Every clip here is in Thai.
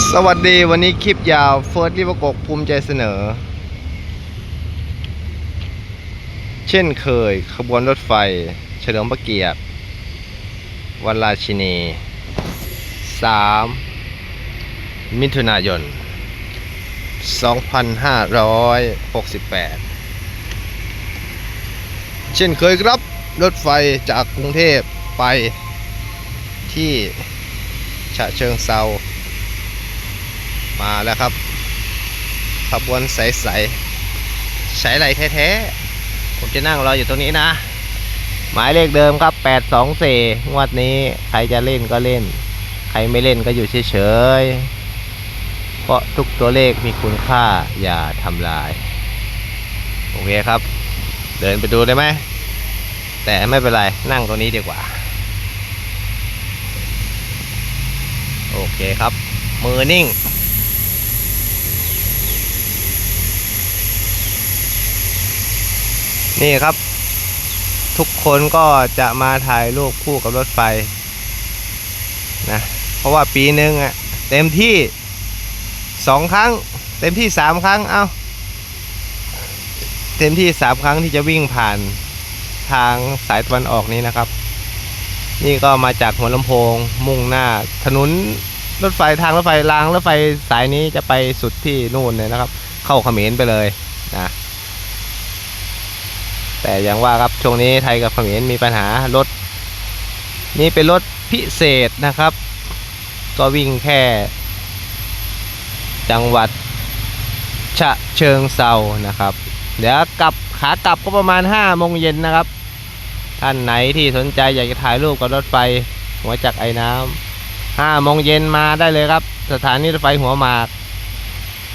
สวัสดีวันนี้คลิปยาวเฟิร์สริบกกภูมิใจเสนอ เช่นเคยขบวนรถไฟ เฉลิมพระเกียรติวันราชินี 3 มิถุนายน 2568 เช่นเคยครับรถไฟจากกรุงเทพไปที่ฉะเชิงเซา มาแล้วครับขบวนใสใสๆใสไหลแท้ๆ ผมจะนั่งรออยู่ตรงนี้นะ หมายเลขเดิมครับ 8 2 4 งวดนี้ใครจะเล่นก็เล่น ใครไม่เล่นก็อยู่เฉยๆ เพราะทุกตัวเลขมีคุณค่าอย่าทำลาย โอเคครับ เดินไปดูได้ไหม แต่ไม่เป็นไรนั่งตรงนี้ดีกว่า โอเคครับ มือนิ่ง นี่ครับ ทุกคนก็จะมาถ่ายรูปคู่กับรถไฟนะเพราะว่าปีหนึ่งอะเต็มที่สองครั้ง เต็มที่สามครั้งเอาเต็มที่สามครั้งที่จะวิ่งผ่านทางสายตะวันออกนี้นะครับ นี่ก็มาจากหัวลำโพงมุ่งหน้า ถนนรถไฟทางรถไฟรางรถไฟสายนี้จะไปสุดที่นู่นเลยนะครับ เข้าเขมรไปเลยนะ แต่อย่างว่าครับช่วงนี้ไทยกับเขมรมีปัญหารถ นี่เป็นรถพิเศษนะครับ ก็วิ่งแค่ จังหวัดฉะเชิงเซานะครับ เดี๋ยวกลับขากลับก็ประมาณ5โมงเย็นนะครับ ท่านไหนที่สนใจอยากจะถ่ายรูปกับรถไฟ หัวจักไอ้น้ำ5โมงเย็นมาได้เลยครับ สถานีรถไฟหัวหมาก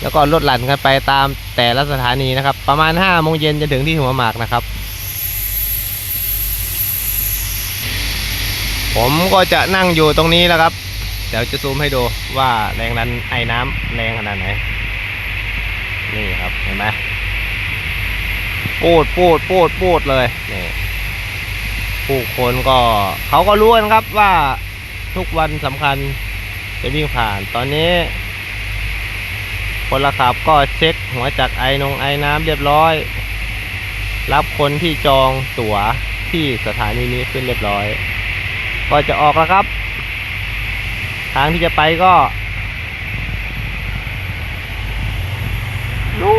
แล้วก็ลดหลั่นกันไปตามแต่ละสถานีนะครับ ประมาณ5โมงเย็นจะถึงที่หัวหมากนะครับ ผมก็จะนั่งอยู่ตรงนี้แล้วครับ เดี๋ยวจะซูมให้ดูว่าแรงดันไอ้น้ำแรงขนาดไหน นี่ครับเห็นไหมปูดปูดปูดปูดเลยนี่ผู้คนก็เขาก็รู้นะครับว่าทุกวันสำคัญจะวิ่งผ่านตอนนี้ คนละขับก็เช็คหัวจักรไอนงไอน้ำเรียบร้อย รับคนที่จองตั๋วที่สถานีนี้ขึ้นเรียบร้อย ก็จะออกแล้วครับ ทางที่จะไปก็นู่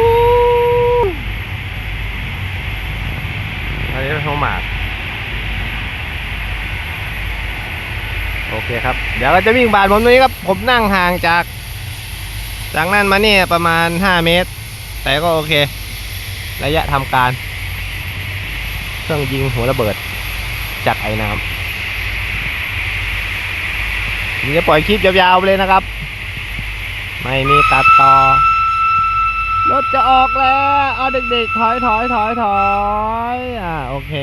นอันนี้เป็นห้องหมาก โอเคครับ เดี๋ยวเราจะวิ่งบาดผมตรงนี้ครับ ผมนั่งห่างจาก จากนั้นมาเนี่ยประมาณ 5 เมตร แต่ก็โอเค ระยะทำการ เครื่องยิงหัวระเบิด จากไอ้น้ำผมจะปล่อยคลิปยาวๆไปเลยนะครับ ไม่มีตัดต่อ รถจะออกแล้ว เอาเด็กๆ ถอยถอยถอยถอยอ่าโอเค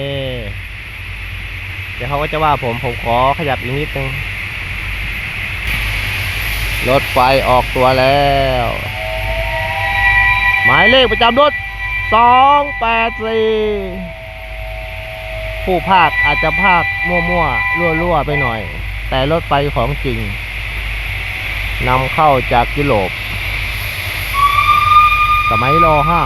เดี๋ยวเขาก็จะว่าผมผมขอขยับอีกนิดนึง รถไฟออกตัวแล้ว หมายเลขประจำรถ 284 ผู้ภาคอาจจะภาคมั่วๆรั่วๆไปหน่อย แต่รถไฟของจริงนำเข้าจากยุโรปสมัยรอห้า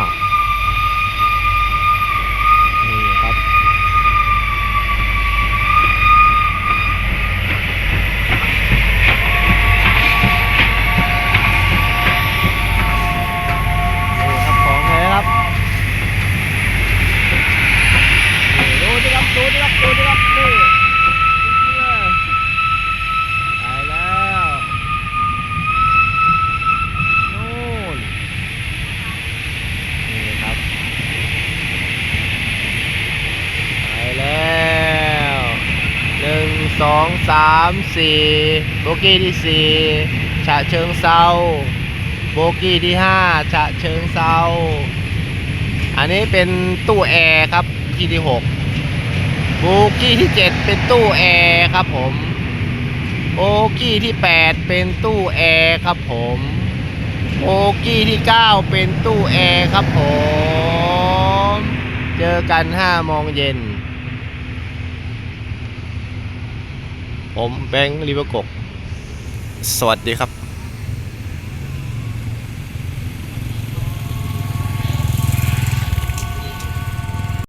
สองสามสี่โบกี้ที่สี่ฉะเชิงเซาโบกี้ที่5ฉะเชิงเซาอันนี้เป็นตู้แอร์ครับที่ที่6โบกี้ที่7เป็นตู้แอร์ครับผมโบกี้ที่8เป็นตู้แอร์ครับผมโบกี้ที่9เป็นตู้แอร์ครับผม เจอกัน5โมงเย็น ผมแบงค์ลิเวอร์กก สวัสดีครับ